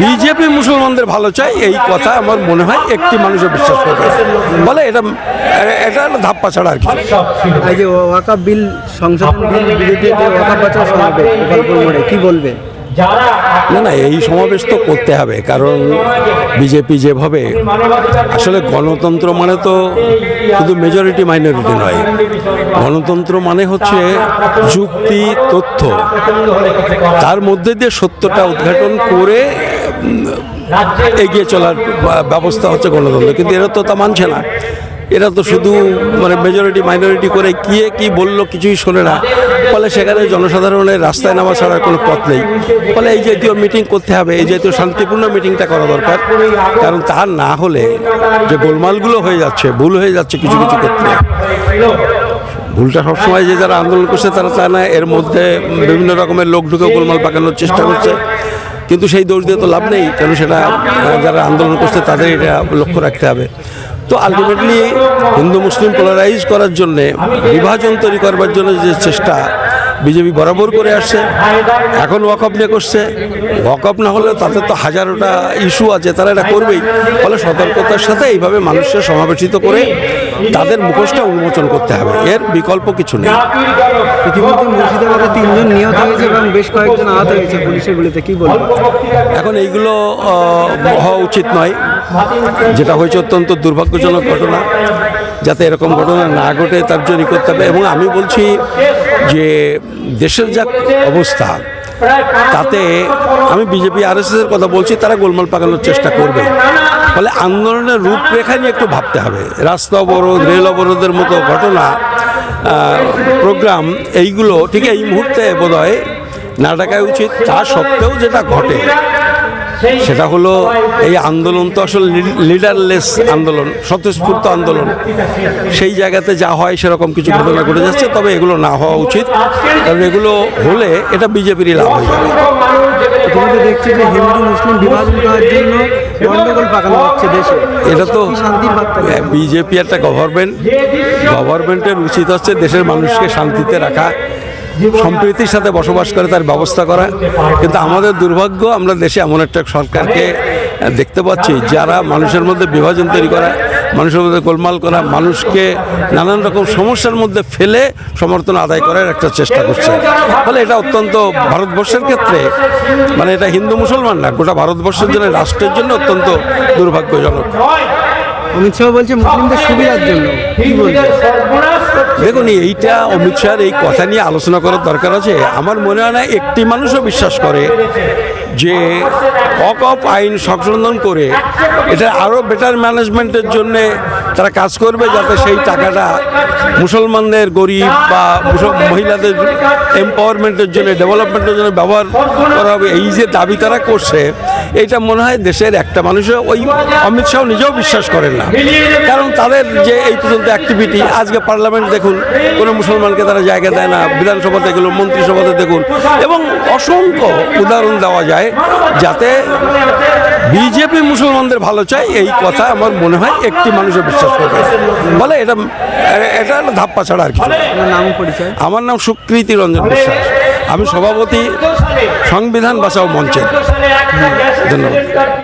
BJP মুসলমানদের ভালো চাই এই কথা আমার মনে হয় একটি মানুষও বিশ্বাস করবে বলে এটা এটা ধাপ্পা ছাড়া আর কি। এই যে ওয়াকাপ বিল সংশোধন বিল সমাবেশ গোপালপুর কি বলবে? না না এই সমাবেশ তো করতে হবে কারণ বিজেপি যেভাবে আসলে গণতন্ত্র মানে তো শুধু মেজরিটি মাইনরিটি নয় গণতন্ত্র মানে হচ্ছে যুক্তি তথ্য। তার মধ্যে দিয়ে সত্যটা উদ্ঘাটন করে এগিয়ে চলার ব্যবস্থা হচ্ছে গণতন্ত্র, কিন্তু এরা তো তা মানছে না। এরা তো শুধু মানে মেজরিটি মাইনরিটি করে কে কি বলল কিছুই শোনে না। ফলে সেখানে জনসাধারণের রাস্তায় নামা ছাড়ার কোনো পথ নেই। ফলে এই জাতীয় মিটিং করতে হবে, এই জাতীয় শান্তিপূর্ণ মিটিংটা করা দরকার। কারণ তা না হলে যে গোলমালগুলো হয়ে যাচ্ছে, ভুল হয়ে যাচ্ছে কিছু কিছু ক্ষেত্রে। ভুলটা সবসময় যে যারা আন্দোলন করছে তারা তা না, এর মধ্যে বিভিন্ন রকমের লোক ঢুকে গোলমাল পাকানোর চেষ্টা করছে। কিন্তু সেই দোষ দিয়ে তো লাভ নেই, কেন সেটা যারা আন্দোলন করছে তাদের এটা লক্ষ্য রাখতে হবে। তো আলটিমেটলি হিন্দু মুসলিম পোলারাইজ করার জন্যে, বিভাজন তৈরি করবার জন্য যে চেষ্টা বিজেপি বরাবর করে আসছে, এখন ওয়াকআপ নিয়ে করছে। ওয়াকআপ না হলে তাতে তো হাজারোটা ইস্যু আছে, তারা এটা করবেই। ফলে সতর্কতার সাথে এইভাবে মানুষকে সমাবেশিত করে তাদের মুখোশটা উন্মোচন করতে হবে। এর বিকল্প কিছু নেই। ইতিমধ্যে মুর্শিদাবাদে তিনজন নিহত হয়েছে এবং বেশ কয়েকজন আহত হয়েছে। পুলিশের গুলিতে কি বলবে? এখন এইগুলো হওয়া উচিত নয়। যেটা হয়েছে অত্যন্ত দুর্ভাগ্যজনক ঘটনা। যাতে এরকম ঘটনা না ঘটে, তার জন্য করতে হবে। এবং আমি বলছি যে, দেশের যা অবস্থা, তাতে আমি বিজেপি আর এর কথা বলছি, তারা গোলমাল পাকানোর চেষ্টা করবে। ফলে আন্দোলনের রূপরেখা নিয়ে একটু ভাবতে হবে। রাস্তা অবরোধ, রেল অবরোধের মতো ঘটনা প্রোগ্রাম এইগুলো ঠিক এই মুহূর্তে বোধ হয় না ডাকায় উচিত। তা সত্ত্বেও যেটা ঘটে, সেটা হলো এই আন্দোলন তো আসলে লিডারলেস আন্দোলন, স্বতঃস্ফূর্ত আন্দোলন। সেই জায়গাতে যা হয় সেরকম কিছু ঘটনা ঘটে যাচ্ছে, তবে এগুলো না হওয়া উচিত। কারণ এগুলো হলে এটা বিজেপিরই লাভ হয়ে যাবে। ইতিমধ্যে দেখছি যে হিন্দু মুসলিম বিভাজন করার জন্য গন্ডগোল পাকানো হচ্ছে দেশে। এটা তো বিজেপি একটা গভর্নমেন্ট গভর্নমেন্টের উচিত হচ্ছে দেশের মানুষকে শান্তিতে রাখা সম্প্রীতির সাথে বসবাস করে তার ব্যবস্থা করা। কিন্তু আমাদের দুর্ভাগ্য আমরা দেশে এমন একটা সরকারকে দেখতে পাচ্ছি যারা মানুষের মধ্যে বিভাজন তৈরি করা মানুষের মধ্যে গোলমাল করা মানুষকে নানান রকম সমস্যার মধ্যে ফেলে সমর্থন আদায় করার একটা চেষ্টা করছে। ফলে এটা অত্যন্ত ভারতবর্ষের ক্ষেত্রে মানে এটা হিন্দু মুসলমান না গোটা ভারতবর্ষের জন্য রাষ্ট্রের জন্য অত্যন্ত দুর্ভাগ্যজনক। অমিত শাহ বলছে মুসলিমদের সুবিধার জন্য। দেখুন এইটা অমিত শাহের এই কথা নিয়ে আলোচনা করার দরকার আছে। আমার মনে হয় না একটি মানুষও বিশ্বাস করে যে অকপ আইন সংশোধন করে এটা আরও বেটার ম্যানেজমেন্টের জন্য তারা কাজ করবে যাতে সেই টাকাটা মুসলমানদের গরিব বা মহিলাদের এম্পাওয়ারমেন্টের জন্য ডেভেলপমেন্টের জন্য ব্যবহার করা হবে। এই যে দাবি তারা করছে, এটা মনে হয় দেশের একটা মানুষও ওই অমিত শাহ নিজেও বিশ্বাস করেন না। কারণ তাদের যে এই পর্যন্ত অ্যাক্টিভিটি আজকে পার্লামেন্ট দেখুন, কোনো মুসলমানকে তারা জায়গা দেয় না, বিধানসভাতে গেল, মন্ত্রিসভাতে দেখুন, এবং অসংখ্য উদাহরণ দেওয়া যায় যাতে বিজেপি মুসলমানদের ভালো চাই এই কথা আমার মনে হয় একটি মানুষও বিশ্বাস করবে। বলে এটা এটা হলো ধাপ্পা ছাড়া আর কি নাম পরিচয়? আমার নাম সুকৃতি রঞ্জন বিশ্বাস। আমি সভাপতি সংবিধান বাঁচাও মঞ্চের। ধন্যবাদ।